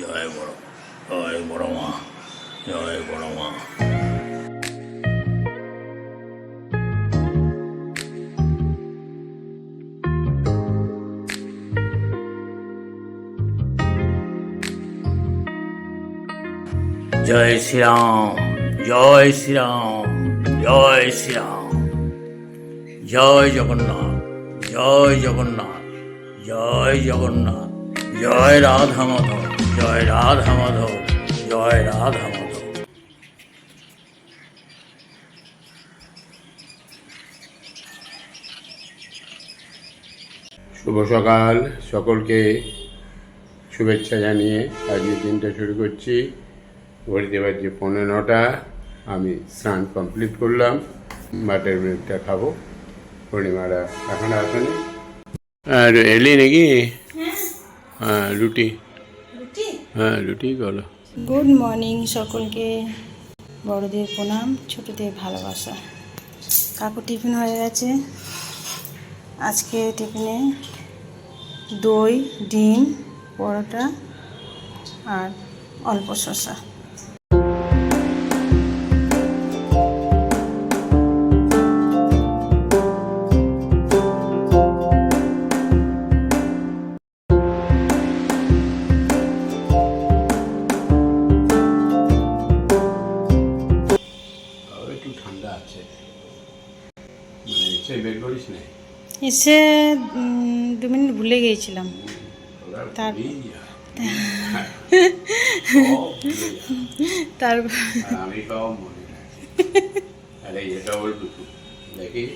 জয় বড় জয় বড় মা, জয় বড় মা। জয় শ্রীরাম জয় শ্রীরাম জয় শ্রীরাম। জয় জগন্নাথ জয় জগন্নাথ জয় জগন্নাথ, জয় রাধা মাধব জয় রাধা মাধব জয় রাধা মাধব। শুভ সকাল সকলকে। শুভেচ্ছা জানিয়ে আজকে দিনটা শুরু করছি। ঘড়িতে বাজছে পনেরো নটা। আমি স্নান কমপ্লিট করলাম। মাটের মিনিটটা খাব। পূর্ণিমারা এখন আসেনি। আর এলি নাকি? হ্যাঁ। রুটি। হ্যাঁ গুড মর্নিং সকলকে। বড়দের প্রণাম, ছোটদের ভালোবাসা। কাকু টিফিন হয়ে গেছে। আজকে টিফিনে দই, ডিম, পরোটা আর অল্প শসা। বের করিস না এসে দু মিনিট ভুলে গিয়েছিলাম। তার- তার আমি সব মনে আরে এটা দেখি।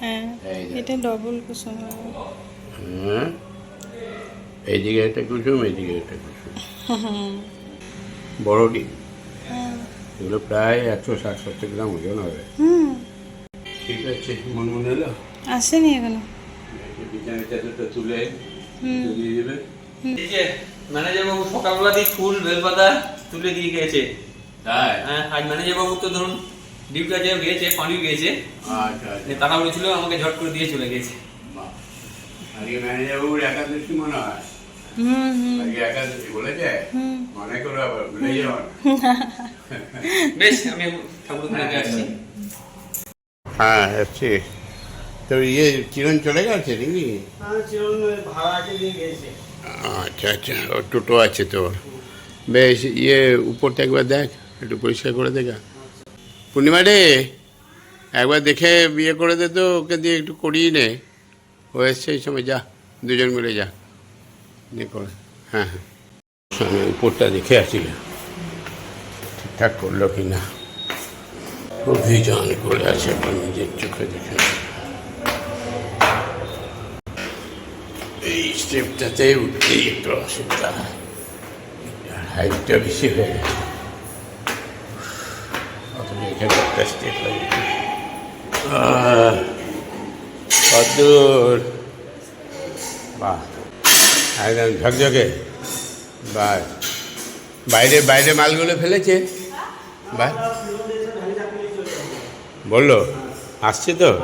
হ্যাঁ এটা ডবল কুসুম হ্যাঁ? এইদিকে একটা কুসুম এইদিকে একটা কুসুম। বড় ডিম। হ্যাঁ। এগুলো প্রায় একশো ষাট সত্তর গ্রাম ওজন হবে। হুম। ঠিক আছে মন মনে আসেনি এখনও। বিছানা চাদরটা তুলে দিয়ে দেবে। এই যে ম্যানেজার বাবু সকালবেলা দিয়ে ফুল বেলপাতা তুলে দিয়ে গিয়েছে। তাই? হ্যাঁ আজ ম্যানেজার বাবু তো ধরুন ডিউটি আছে গিয়েছে পানিও গিয়েছে। আচ্ছা আচ্ছা। তাড়াহুড়ো ছিল আমাকে ঝট করে দিয়ে চলে গেছে। আজকে ম্যানেজার বাবুর একাদশী মনে হয়। মনে বেশ আমি ঠাকুর আসছি। হ্যাঁ আসছি তো ইয়ে চিরন চলে গেছে নাকি? আচ্ছা আচ্ছা ওর টোটো আছে তোর বেশ ইয়ে উপরটা একবার দেখ একটু পরিষ্কার করে দেখা। পূর্ণিমা রে একবার দেখে বিয়ে করে দে তো ওকে দিয়ে একটু করিয়ে নে। ও এসছে এই সময় যা দুজন মিলে যা। নিয়ে করে। হ্যাঁ হ্যাঁ। আমি উপরটা দেখে আসি ঠিকঠাক করল কি না অভিযান করে আছে এখন নিজের চোখে দেখে এই স্টেপটাতে উঠতেই একটু অসুবিধা। হাইটটা বেশি হয়ে গেছে। অথচ এখানে বাহ। একদম ঝকঝকে। বাহ। বাইরে বাইরে মালগুলো ফেলেছে। বাহ। বলল, আসছে তো,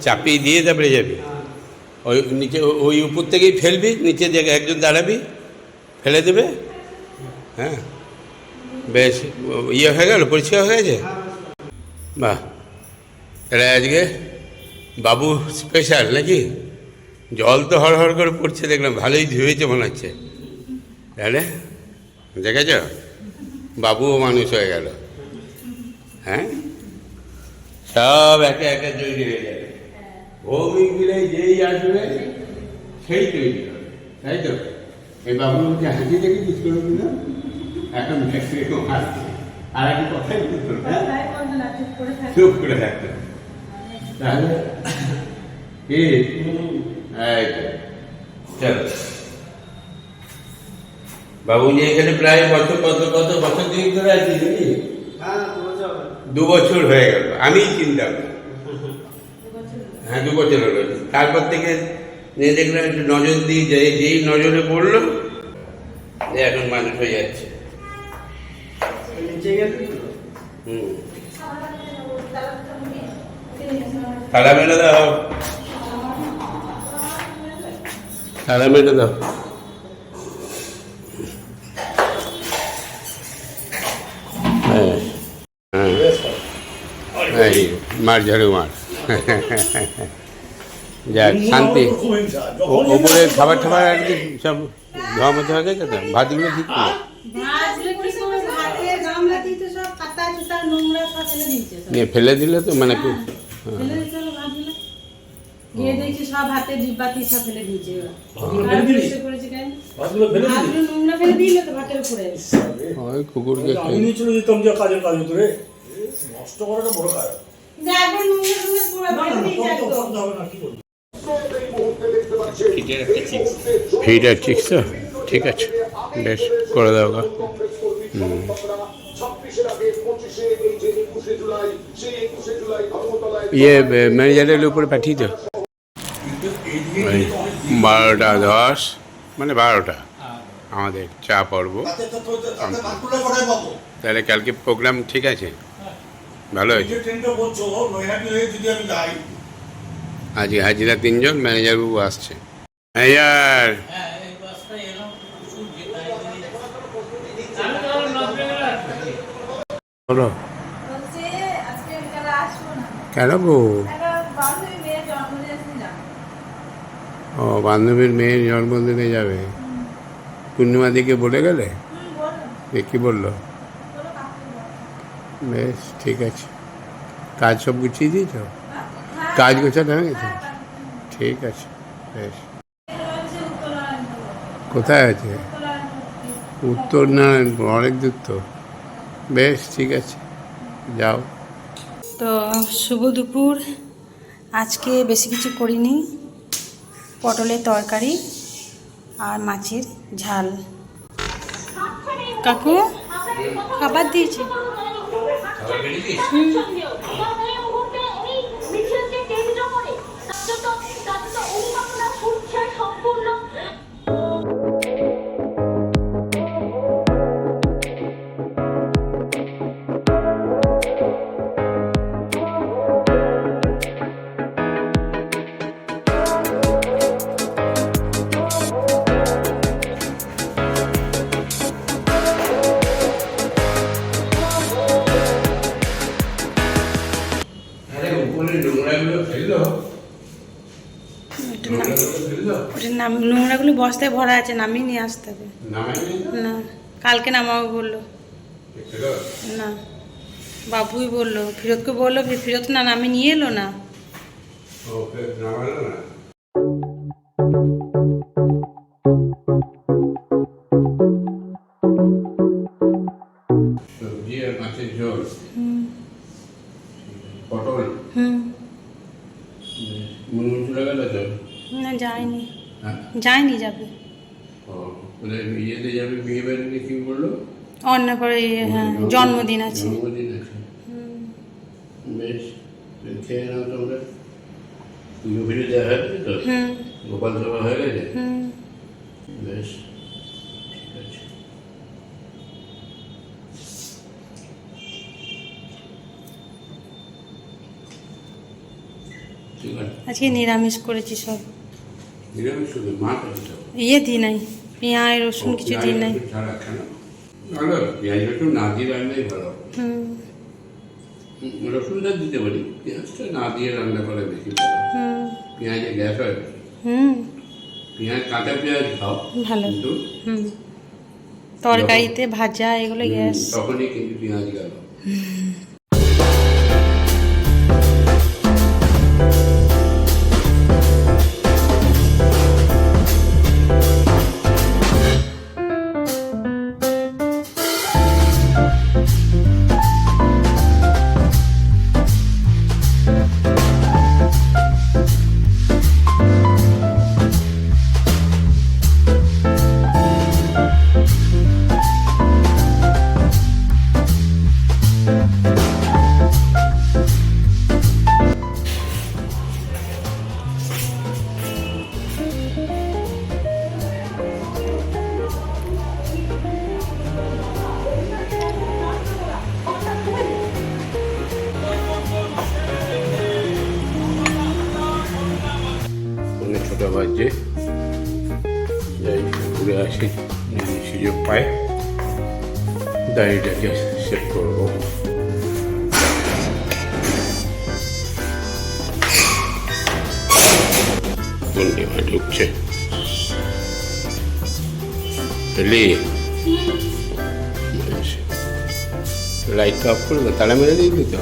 চাপিয়ে দিয়ে তারপরে যাবি। ওই নিচে, ওই উপর থেকেই ফেলবি, নিচে একজন দাঁড়াবি, ফেলে দেবে। হ্যাঁ। বেশ ইয়ে হয়ে গেল, পরিষ্কার হয়ে গেছে? বাহ। এটা আজকে বাবু স্পেশাল নাকি? জল তো হড় হড় করে পড়ছে, দেখলাম ভালোই ধুয়েছে মনে হচ্ছে। তাহলে দেখেছ? বাবুও মানুষ হয়ে গেল। হ্যাঁ? সব একে একে তৈরি হয়ে যাবে। ভৌমিক মিলে যেই আসবে সেই তৈরি হবে। তাই তো? এই বাবুকে হাসি দেখে কিছু করে দিল এখন এরকম হাসছে। আর একটা কথাই না চুপ করে থাকতো তাহলে কি চলো। বাবু যে এখানে প্রায় বছর কত কত বছর দিন ধরে আছি নাকি? দু বছর হয়ে গেল। আমিই চিন্তা করি হ্যাঁ দু বছর হলো। তারপর থেকে দেখলাম একটু নজর দিয়ে যাই যেই নজরে পড়ল এখন মানুষ হয়ে যাচ্ছে। হুম। তালা দাও। তালা মেরে দাও। হ্যাঁ। হ্যাঁ। মার ঝাড়ু মার যাক শান্তি। ওপরে খাবার টাবার আর কি সব ধোয়া মতো হয়ে গেছে তো? ভাতগুলো ঠিক নিয়ে ফেলে দিলে তো মানে উপরে। ওই কুকুরকে নষ্ট করাটা বড় কাজ তো ঠিক আছে বেশ করে দাও গা হুম ইয়ে ম্যানেজারের উপরে পাঠিয়ে দাও বারোটা দশ মানে বারোটা আমাদের চা পর্ব তাহলে কালকে প্রোগ্রাম ঠিক আছে ভালো হয়েছে। হয়ে যদি আমি যাই। আজকে হাজিরা তিনজন ম্যানেজারবাবু আসছে। ম্যানেজার! বলো। আজকে বিকালে আসব না? কেন গো? ও বান্ধবীর মেয়ের জন্মদিনে যাবে? পূর্ণিমা দিকে বলে গেলে? কি বলল। বেশ, ঠিক আছে। কাজ সব গুছিয়ে দিয়েছ? কাজ গোছানো হয়ে গেছে? ঠিক আছে, বেশ। কোথায় আছে? উত্তর নারায়ণপুর অনেক দূর তো। বেশ, ঠিক আছে, যাও। তো, শুভ দুপুর। আজকে বেশি কিছু করিনি। পটলের তরকারি আর মাছের ঝাল। কাকু, খাবার দিয়েছি? 会给你立。嗯 বস্তায় ভরা আছে নামিয়ে নিয়ে আসতে হবে। না? কালকে নামাবো বলল। না বাবুই বলল ফিরতকে বলল ফিরত না নামিয়ে নিয়ে এলো না। পটল হুম। মনে চলে গেল না যায়নি। যায়নি যাবে। ওদের ইয়েতে যাবে বিয়ে বাড়িতে কি বলল? অন্য পরে হ্যাঁ জন্মদিন আছে। জন্মদিন আছে। বেশ খেয়ে নাও তোমরা। পুজো ফিরে হয়ে তো? হুম। গোপাল সভা হয়ে গেছে? বেশ ঠিক আছে। আজকে নিরামিষ করেছি সব নিরামিষ শুধু মাছ আছে তো ইয়ে দিই নাই পেঁয়াজ রসুন কিছু দিই নাই। পেঁয়াজ ভালো রসুন না দিয়ে রান্নাই ভালো। রসুনটা দিতে পারি পেঁয়াজটা না দিয়ে রান্না করে বেশি ভালো। পেঁয়াজে গ্যাস হয়। হুম। পেঁয়াজ কাঁচা পেঁয়াজ খাও ভালো। কিন্তু তরকারিতে ভাজা এগুলো গ্যাস। তখনই কিন্তু পেঁয়াজ গেল। কাছে সুযোগ পাই দাড়িটাকে সেট করব। ধন্যবাদ ঢুকছে। এলি লাইট অফ করে তালা মেরে তো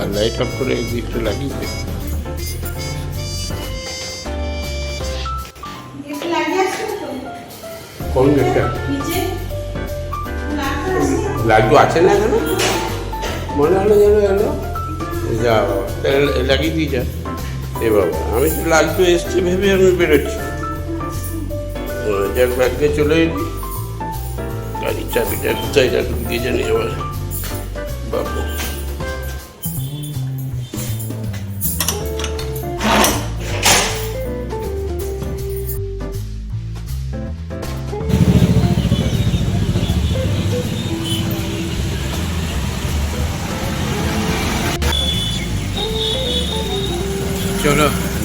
আর লাইট অফ করে দিকটা লাগিয়ে কোন গেটটা লাড্ডু আছে না? এখানে মনে হলো যেন এলো। যা লাগিয়ে দিয়ে যা। এ বাবা আমি তো লাড্ডু এসছে ভেবে আমি বেরোচ্ছি। যাক ব্যাগকে চলে এলি। গাড়ির চাবিটা কোথায় রাখবি দিয়ে জানি আবার বাবু।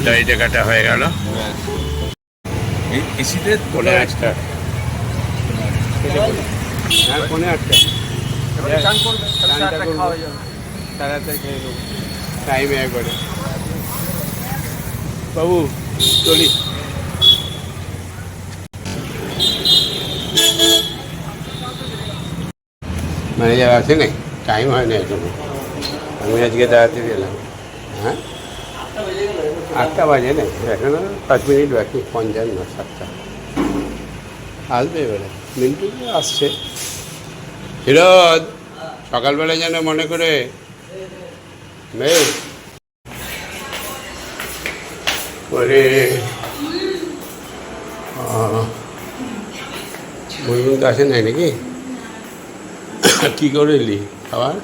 চলো গাড়িটা কাটা হয়ে গেল। এসিতে পনেরো আটটা? হ্যাঁ পনেরো আটটা? তাড়াতাড়ি টাইমে একবারে। বাবু চলিস ম্যানেজার আছে না টাইম হয় না এখনও। আমি আজকে দাঁড়াতে গেলাম। হ্যাঁ? আটটা বাজে না? এখনও পাঁচ মিনিট বাকি পঞ্চান্ন সাতটা। আসবে এবারে। মিন্টু তো আসছে। হিরদ সকালবেলা যেন মনে করে। মেয়ে। করে তো আসে নাই নাকি? কী করে এলি খাবার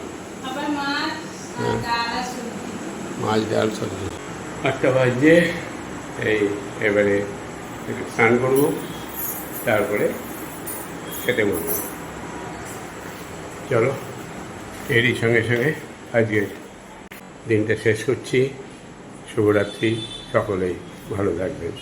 আবার মাছ হ্যাঁ। ডাল সবজি। আটটা বাজে, এই এবারে একটু স্নান করব, তারপরে খেতে বলব চলো, এরই সঙ্গে সঙ্গে আজকে দিনটা শেষ করছি। শুভরাত্রি, সকলেই ভালো থাকবেন।